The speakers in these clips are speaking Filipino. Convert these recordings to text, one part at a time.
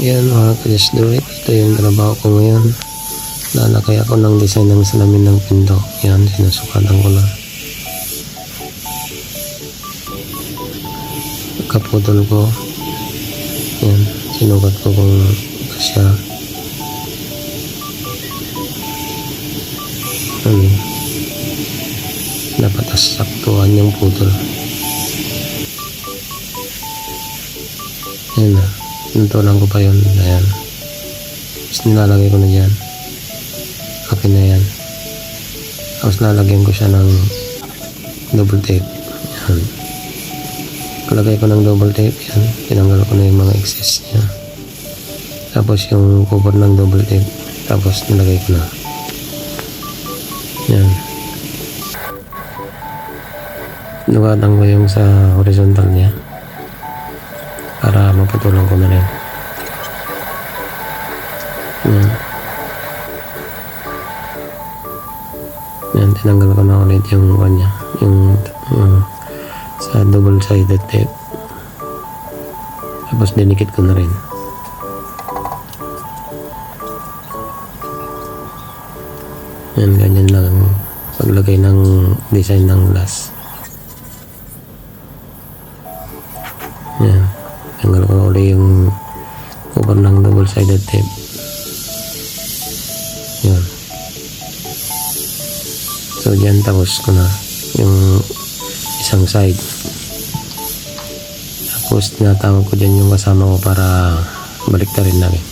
Yan mga ka-just do it. Ito yung trabaho ko ngayon. Lalakay ako ng design ng salamin ng pinto. Yan, sinusukatan ko lang. Kaputol ko. Yan, sinukat ko kung kasya. Ano? Dapat asaktuhan yung putol. Yan na. Pinutulan ko pa yun. Ayan. Tapos nilalagay ko na dyan. Okay na yan. Tapos lalagyan ko siya ng double tape. Yan. Kalagay ko ng double tape. Yan. Tinanggal ko na yung mga excess niya. Tapos yung cover ng double tape. Tapos nilagay ko na. Yan. Nukatan ko yung sa horizontal niya para mapatulang ko na rin. Yan. Yan, tinanggal ko na ulit yung kanya, yung, yung sa double-sided tape. Tapos dinikit ko na rin. Yan, ganyan lang ang paglagay ng design ng glass. Tanggal ko ulit yung cover ng double-sided tape. Yan. So, dyan tapos ko na yung isang side. Tapos, tinatawag ko dyan yung kasama ko para balik rin namin.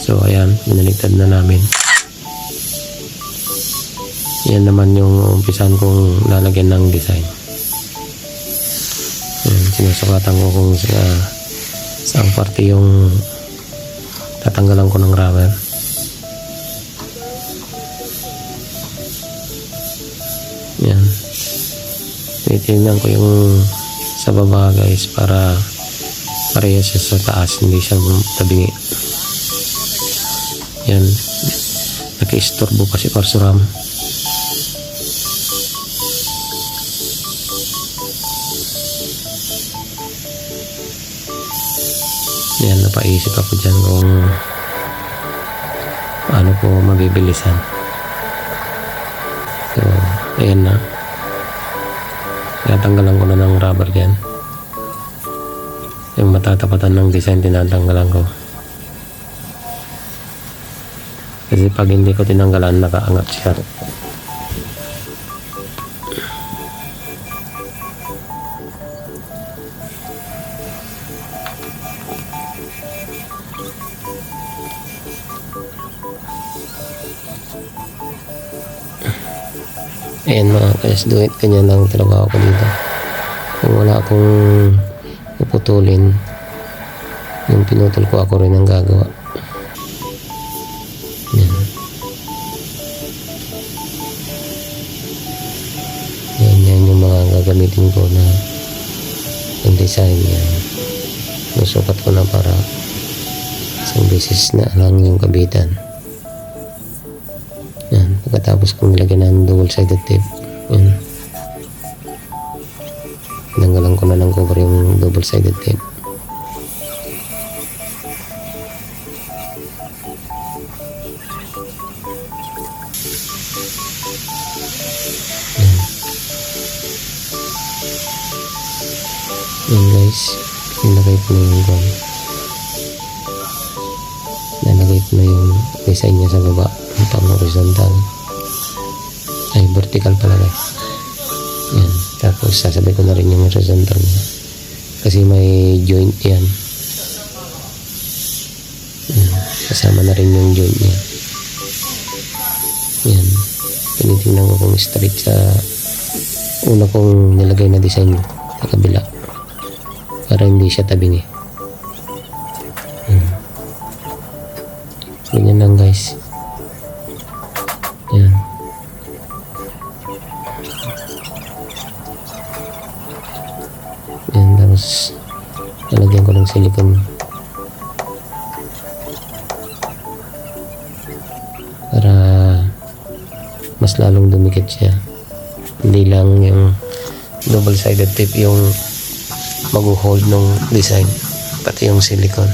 So, ayan. Binaliktad na namin. Yan naman yung umpisan kong lalagyan ng design. Sinusukatan ko kung sa saan parte yung tatanggalan ko ng rubber. Yan. Titignan ko yung sa baba guys para pareha siya sa taas, hindi siya tabingi. Yan. Naka-istorbo pa si Parsuram. Yan, napaisip ako dyan kung paano ko mabibilisan. So, ayan na. Tinatanggalan ko na ng rubber dyan. Yung matatapatan ng design, tinatanggalan ko. Kasi pag hindi ko tinanggalan, nakaangat siya. Ayan mga guys, do it. Ganyan lang ang trabaho ko dito. Kung wala akong puputulin, yung pinutol ko ako rin ang gagawa. Yan. Yan, yan yung mga gagamitin ko na yung design yan. Nasukat ko na para isang beses na lang yung kabitan. Pagkatapos kong nilagyan ng double-sided tape. Yan. Tinanggalan ko na ng cover yung double-sided tape. Yan. Guys. Nilagay ko na yung gun. Nalagay ko na yung design niya sa baba. Pang horizontal. Ay, vertical pala guys. Yan. Tapos sasabay ko na rin yung horizontal niya. Kasi may joint yan. Yan. Kasama na rin yung joint niya. Yan. Tinitingnan ko kung straight sa una kong nilagay na design sa kabila. Para hindi siya tabingi. Yan. Ganyan lang guys. Lalagyan ko ng silicone. Para mas lalong dumikit siya. Hindi lang yung double-sided tape yung mag-hold ng design. pati yung silicone.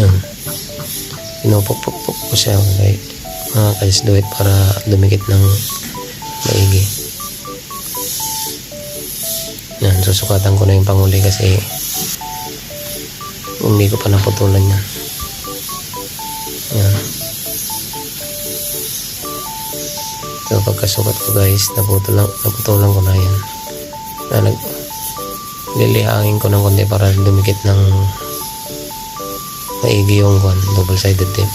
Yun. Pinupukpukpuk ko siya kahit mga ka-just-do-it para dumikit ng maigi. Yan, susukatan ko na yung panguli kasi hindi ko pa naputulan yan. Yan. So pagkasukat ko guys, naputulan, naputulan ko na yan. Na nag, lilihangin ko ng konti para dumikit ng maigi yung kwan, double-sided tape.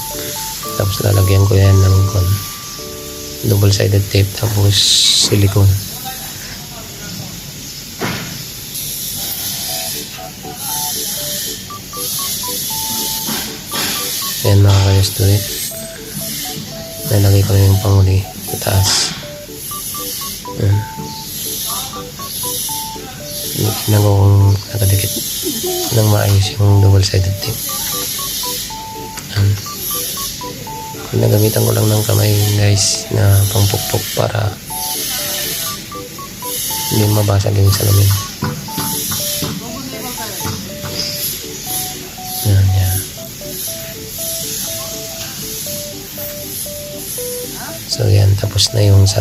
Tapos lalagyan ko yan ng kwan, double-sided tape tapos silicone. Yan mga it. Nalagay ko na yung panguli sa taas. Yan. Tingnan ko kung nakadikit ng maayos yung double-sided tape. Yan. Pinagamitan ko lang ng kamay guys na pangpukpok para hindi mabasag yung salamin. So yan, tapos na yung sa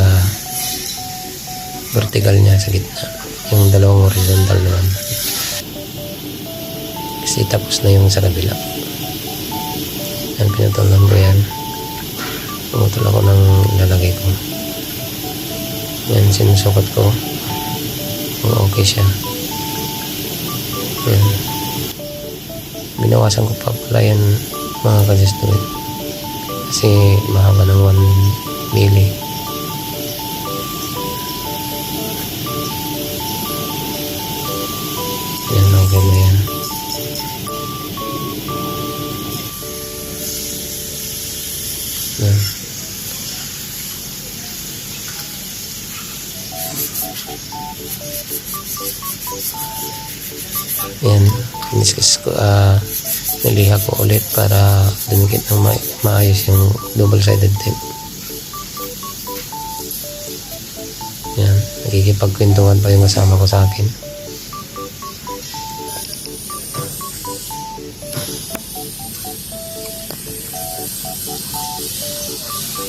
vertical niya sa gitna. Yung dalawang horizontal naman. Kasi tapos na yung sa kabila. Yan, pinutulan ko yan. Pumutol ako ng lalagay ko. Yan, sinusukat ko. Kung okay siya. Yan. Binawasan ko pa pala yan mga kajustawit. Kasi mahaba ng 1 milli. Yan, okay na yan. Yan. Yan, discuss ko, ah, niliha ko ulit para dumikit ng ma- maayos yung double-sided tape. Nakikipagkwentuhan pa yung kasama ko sa akin.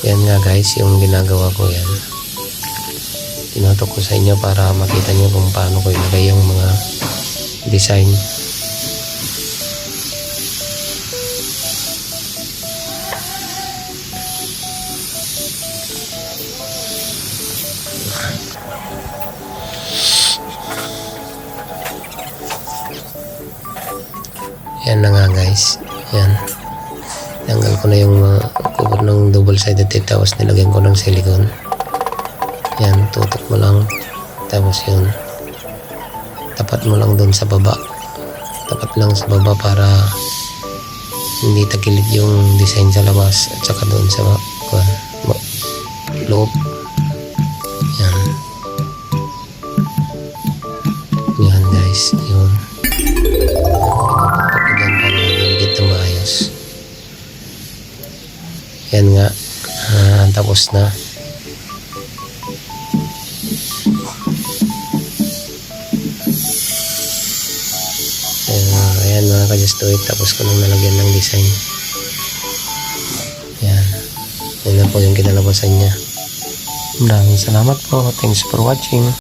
Yan nga guys, yung ginagawa ko yan. Tinotok ko sa inyo para makita nyo kung paano ko ilagay yung mga design. Guys. Yan. Tanggal ko na yung uh, cover ng double-sided tape tapos nilagyan ko ng silicone. Yan, tutok mo lang. Tapos yun. Tapat mo lang doon sa baba. Tapat lang sa baba para hindi tagilid yung design sa labas at saka doon sa ma- loob. Yan nga. Ah, tapos na. Ayan, ayan mga ka-just do it. Tapos ko nang nalagyan ng design. Ayan. Yan na po yung kinalabasan niya. Maraming salamat po. Thanks for watching.